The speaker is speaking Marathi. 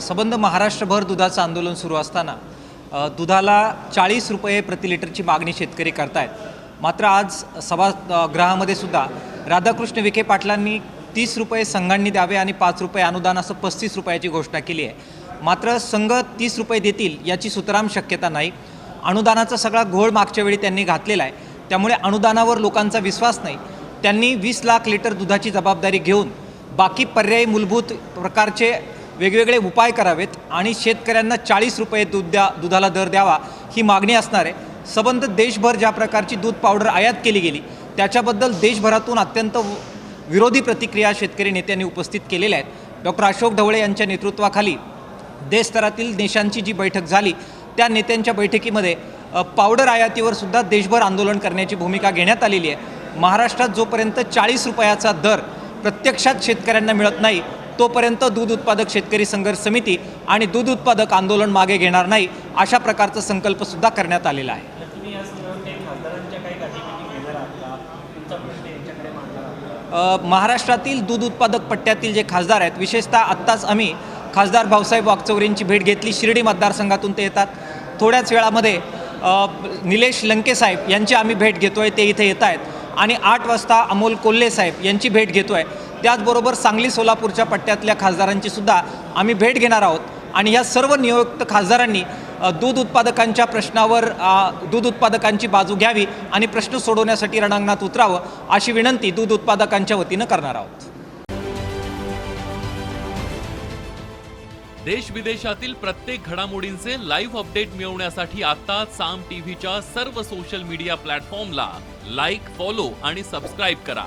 सबंध महाराष्ट्रभर दुधाचं आंदोलन सुरू असताना दुधाला चाळीस रुपये प्रति लिटरची मागणी शेतकरी करतायत. मात्र आज सभागृहामध्ये सुद्धा राधाकृष्ण विखे पाटलांनी तीस रुपये संघांनी द्यावे आणि पाच रुपये अनुदान असं पस्तीस रुपयाची घोषणा केली आहे. मात्र संघ तीस रुपये देतील याची सुतराम शक्यता नाही. अनुदानाचा सगळा घोळ मागच्या वेळी त्यांनी घातलेला आहे. त्यामुळे अनुदानावर लोकांचा विश्वास नाही. त्यांनी वीस लाख लिटर दुधाची जबाबदारी घेऊन बाकी पर्यायी मूलभूत प्रकारचे वेगवेगळे उपाय करावेत आणि शेतकऱ्यांना चाळीस रुपये दूध द्या दुधाला दर द्यावा ही मागणी असणार आहे. सबंध देशभर ज्या प्रकारची दूध पावडर आयात केली गेली त्याच्याबद्दल देशभरातून अत्यंत विरोधी प्रतिक्रिया शेतकरी नेत्यांनी उपस्थित केलेल्या आहेत. डॉक्टर अशोक ढवळे यांच्या नेतृत्वाखाली देशस्तरातील देशांची जी बैठक झाली त्या नेत्यांच्या बैठकीमध्ये पावडर आयातीवर सुद्धा देशभर आंदोलन करण्याची भूमिका घेण्यात आलेली आहे. महाराष्ट्रात जोपर्यंत चाळीस रुपयाचा दर प्रत्यक्षात शेतकऱ्यांना मिळत नाही तोपर्यंत दूध उत्पादक शेतकरी संघर्ष समिती आणि दूध उत्पादक आंदोलन मागे घेणार नाही अशा प्रकारचा संकल्पसुद्धा करण्यात आलेला आहे. महाराष्ट्रातील दूध उत्पादक पट्ट्यातील जे खासदार आहेत विशेषतः आत्ताच आम्ही खासदार भाऊसाहेब वागचौरींची भेट घेतली शिर्डी मतदारसंघातून ते येतात. थोड्याच वेळामध्ये निलेश लंके साहेब यांची आम्ही भेट घेतोय ते इथे येत आहेत. आणि आठ वाजता अमोल कोल्हे साहेब यांची भेट घेतोय. त्याचबरोबर सांगली सोलापूरच्या पट्ट्यातल्या खासदारांची सुद्धा आम्ही भेट घेणार आहोत. आणि या सर्व नियुक्त खासदारांनी दूध उत्पादकांच्या प्रश्नावर दूध उत्पादकांची बाजू घ्यावी आणि प्रश्न सोडवण्यासाठी रणांगणात उतरावं अशी विनंती दूध उत्पादकांच्या वतीनं करणार आहोत. देश विदेशातील प्रत्येक घडामोडींचे लाईव्ह अपडेट मिळवण्यासाठी आता साम टीव्हीच्या सर्व सोशल मीडिया प्लॅटफॉर्मला लाईक फॉलो आणि सबस्क्राईब करा.